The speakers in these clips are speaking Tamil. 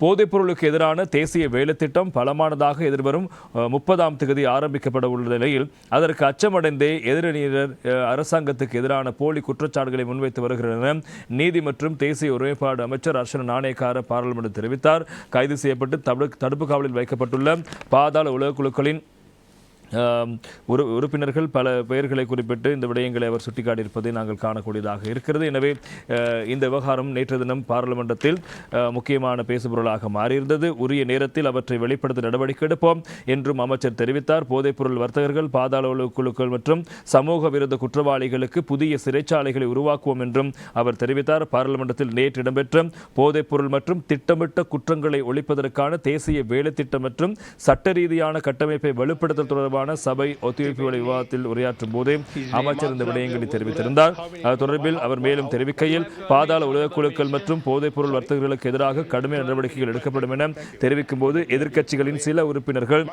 போதைப் பொருளுக்கு எதிரான தேசிய வேலைத்திட்டம் பலமானதாக எதிர்வரும் முப்பதாம் தேதி ஆரம்பிக்கப்பட உள்ள நிலையில் அதற்கு அச்சமடைந்தே எதிரணியினர் அரசாங்கத்துக்கு எதிரான போலி குற்றச்சாட்டுகளை முன்வைத்து வருகின்றனர் நீதி மற்றும் தேசிய ஒருமைப்பாடு அமைச்சர் அர்ஷன நாணயக்கார பாராளுமன்றம் தெரிவித்தார். கைது செய்யப்பட்டு தடுப்பு காவலில் வைக்கப்பட்டுள்ள பாதாள உலக குழுக்களின் உறு உறுப்பினர்கள் பல பெயர்களை குறிப்பிட்டு இந்த விடயங்களை அவர் சுட்டிக்காட்டியிருப்பதை நாங்கள் காணக்கூடியதாக இருக்கிறது. எனவே இந்த விவகாரம் நேற்று தினம் பாராளுமன்றத்தில் முக்கியமான பேசுபொருளாக மாறியிருந்தது. உரிய நேரத்தில் அவற்றை வெளிப்படுத்த நடவடிக்கை எடுப்போம் என்றும் அமைச்சர் தெரிவித்தார். போதைப்பொருள் வர்த்தகர்கள் பாதாள குழுக்கள் மற்றும் சமூக விரோத குற்றவாளிகளுக்கு புதிய சிறைச்சாலைகளை உருவாக்குவோம் என்றும் அவர் தெரிவித்தார். பாராளுமன்றத்தில் நேற்று இடம்பெற்ற போதைப்பொருள் மற்றும் திட்டமிட்ட குற்றங்களை ஒழிப்பதற்கான தேசிய வேலை திட்டம் மற்றும் சட்ட ரீதியான கட்டமைப்பை வலுப்படுத்தல் தொடர்பான சபை ஒத்துழைப்பு வேலை விவாதத்தில் உரையாற்றும் போதே அமைச்சர் இந்த விடயங்களை தெரிவித்திருந்தார். அது தொடர்பில் அவர் மேலும் தெரிவிக்கையில் பாதாள உலக குழுக்கள் மற்றும் போதைப்பொருள் வர்த்தகர்களுக்கு எதிராக கடுமையான நடவடிக்கைகள் எடுக்கப்படும் என தெரிவிக்கும் போது எதிர்க்கட்சிகளின் சில உறுப்பினர்கள்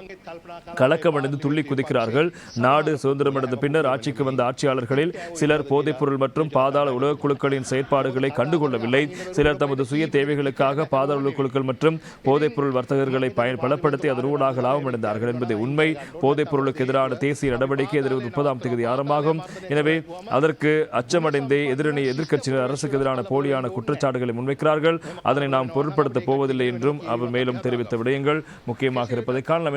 கலக்கமடைந்து துள்ளி குதிக்கிறார்கள். நாடு சுதந்திரமடைந்த பின்னர் ஆட்சிக்கு வந்த ஆட்சியாளர்களில் சிலர் போதைப்பொருள் மற்றும் பாதாள உலக குழுக்களின் செயற்பாடுகளை கண்டுகொள்ளவில்லை. சிலர் தமது சுய தேவைகளுக்காக பாதாள உலக குழுக்கள் மற்றும் போதைப்பொருள் வர்த்தகர்களை பயன் பலப்படுத்தி அதன் ஊடாக லாபம் அடைந்தார்கள் என்பதை உண்மை. போதைப் பொருளுக்கு எதிரான தேசிய நடவடிக்கை எதிர்ப்பு முப்பதாம் தேதி ஆரம்பமாகும் எனவே அதற்கு அச்சமடைந்தே எதிரணி எதிர்க்கட்சியினர் அரசுக்கு எதிரான போலியான குற்றச்சாட்டுகளை முன்வைக்கிறார்கள். அதனை நாம் பொருட்படுத்தப் போவதில்லை என்றும் அவர் மேலும் தெரிவித்த விடயங்கள் முக்கியமாக இருப்பதை காணலாம்.